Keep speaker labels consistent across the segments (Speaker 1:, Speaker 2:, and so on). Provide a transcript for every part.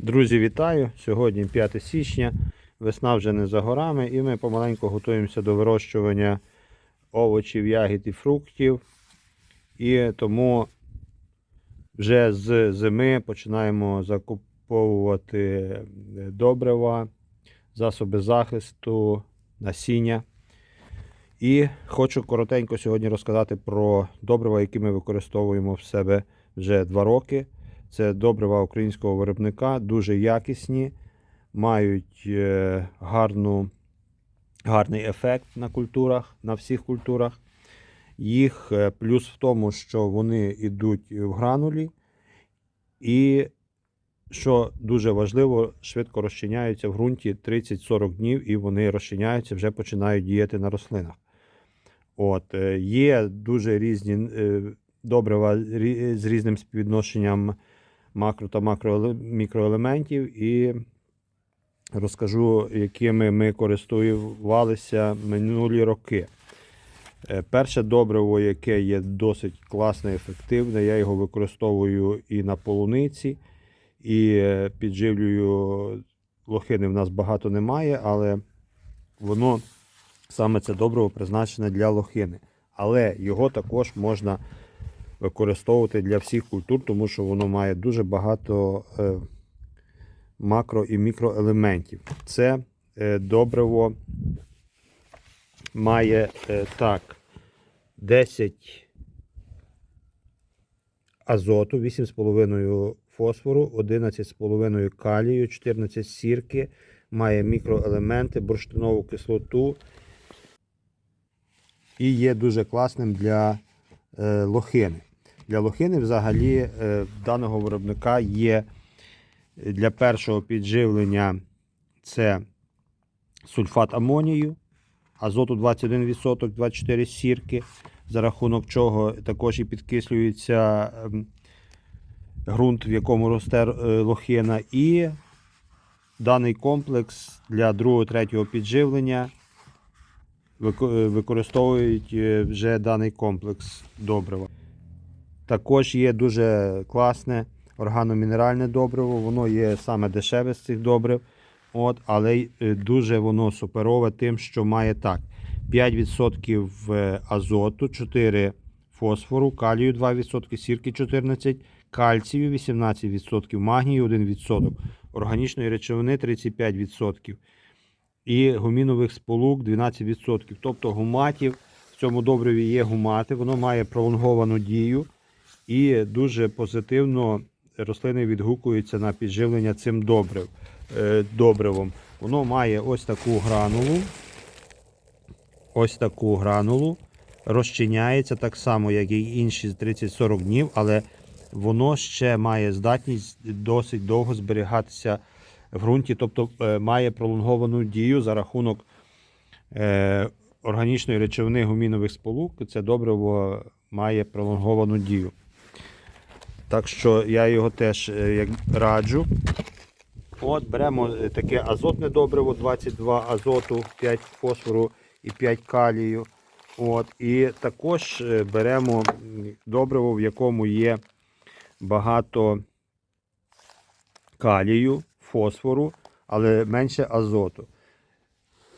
Speaker 1: Друзі, вітаю! Сьогодні 5 січня, весна вже не за горами, і ми помаленьку готуємося до вирощування овочів, ягід і фруктів. І тому вже з зими починаємо закуповувати добрива, засоби захисту, насіння. І хочу коротенько сьогодні розказати про добрива, які ми використовуємо в себе вже 2 роки. Це добрива українського виробника, дуже якісні, мають е, гарну, гарний ефект на культурах, на всіх культурах. Їх е, плюс в тому, що вони йдуть в гранулі, і, що дуже важливо, швидко розчиняються в ґрунті 30-40 днів, і вони розчиняються, вже починають діяти на рослинах. От, е, Є дуже різні добрива з різним співвідношенням макро та макро мікроелементів і розкажу, якими ми користувалися минулі роки. Е, Перше добриво, яке є досить класне, ефективне, я його використовую і на полуниці, і е, підживлюю лохини в нас багато немає, але воно саме це добриво призначене для лохини. Але його також можна використовувати для всіх культур, тому що воно має дуже багато е, макро і мікроелементів. Це е, добриво має е, так 10 азоту, 8,5 фосфору, 11,5 калію, 14 сірки, має мікроелементи, бурштинову кислоту і є дуже класним для лохини. Для лохини взагалі е, даного виробника є для першого підживлення це сульфат амонію, азоту 21%, 24 сірки, за рахунок чого також і підкислюється ем, ґрунт, в якому росте е, лохина. І даний комплекс для другого, третього підживлення е, використовують е, вже даний комплекс добрива. Також є дуже класне органомінеральне добриво, воно є саме дешеве з цих добрив, от, але е, дуже воно суперове тим, що має так: 5% е, азоту, 4 фосфору, калію 2%, сірки 14%, кальцію 18%, магнію 1%, органічної речовини 35% і гумінових сполук 12%. Тобто гуматів в цьому добриві є гумати, воно має пролонговану дію і дуже позитивно рослини відгукуються на підживлення цим добрив, е, добривом. Воно має ось таку гранулу. Ось таку гранулу. Розчиняється так само, як і інші з 30-40 днів, але воно ще має здатність досить довго зберігатися в ґрунті, тобто е, має пролонговану дію за рахунок е, органічної речовини гумінових сполук. Це добриво має пролонговану дію. Так що я його теж е, раджу. От беремо е, таке азотне добриво, 22 азоту, 5 фосфору і 5 калію. От, і також е, беремо добриво, в якому є багато калію, фосфору, але менше азоту.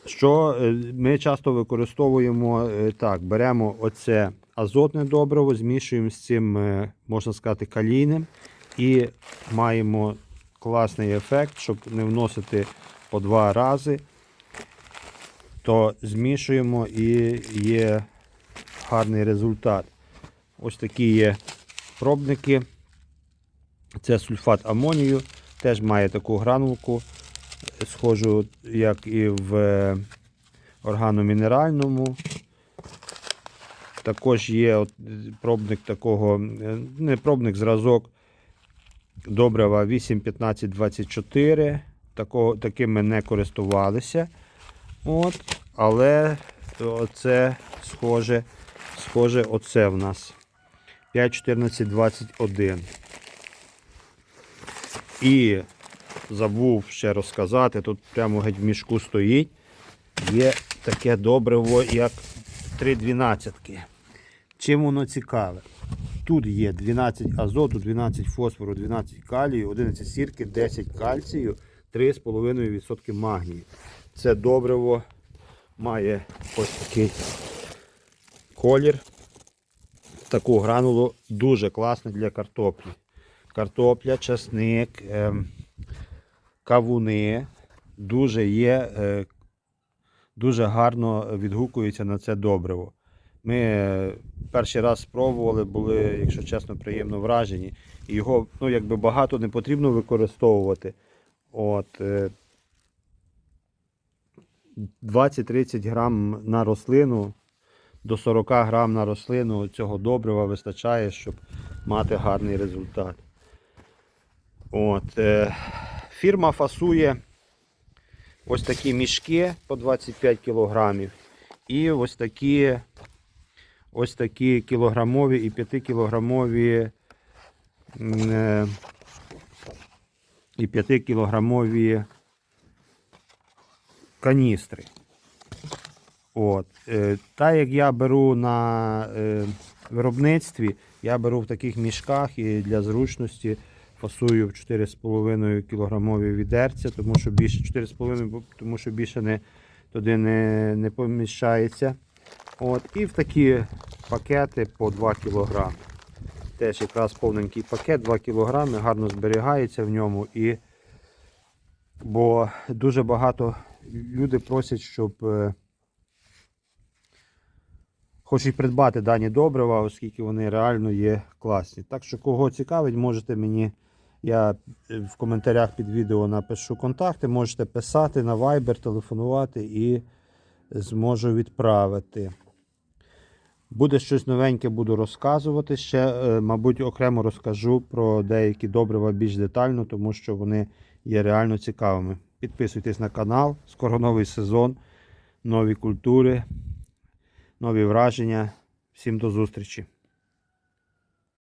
Speaker 1: Що ми часто використовуємо так, беремо оце азотне добриво, змішуємо з цим, е, можна сказати, калійним і маємо класний ефект, щоб не вносити по два рази, то змішуємо і є гарний результат. Ось такі є пробники. Це сульфат амонію, теж має таку гранулку, схожу, як і в е, органомінеральному. Також є от, пробник такого, е, не пробник зразок добрива 81524. Такого, таким ми не користувалися. От, але оце схоже, схоже, оце в нас 51421. І забув ще розказати, тут прямо геть в мішку стоїть. Є таке добриво, як 312. Чим воно цікаве? Тут є 12 азоту, 12 фосфору, 12 калію, 11 сірки, 10 кальцію, 3,5% магнію. Це добриво має ось такий колір. Таку гранулу дуже класно для картоплі. Картопля, часник, ем, кавуни дуже є, е, дуже гарно відгукуються на це добриво. Ми е, перший раз спробували, були, якщо чесно, приємно вражені. Його ну, якби багато не потрібно використовувати. От, е, 20-30 грам на рослину, до 40 грам на рослину цього добрива вистачає, щоб мати гарний результат. От, е, фірма фасує ось такі мішки по 25 кілограмів. І ось такі ось такі кілограмові і 5 кілограмові е, і 5 кілограмові каністри. От. Е, Та як я беру на е, виробництві, я беру в таких мішках і для зручності фасую в 4,5 кілограмові відерця, тому що більше 4,5, тому що більше не, туди не, не поміщається. От. І в такі пакети по 2 кг. Теж якраз повненький пакет, 2 кг, гарно зберігається в ньому. І... Бо дуже багато люди просять, щоб е, хочуть придбати дані добрива, оскільки вони реально є класні. Так що, кого цікавить, можете мені. Я е, в коментарях під відео напишу контакти, можете писати на Viber, телефонувати і зможу відправити. Буде щось новеньке, буду розказувати. Ще, е, мабуть, окремо розкажу про деякі добрива більш детально, тому що вони є реально цікавими. Підписуйтесь на канал. Скоро новий сезон, нові культури, нові враження. Всім до зустрічі!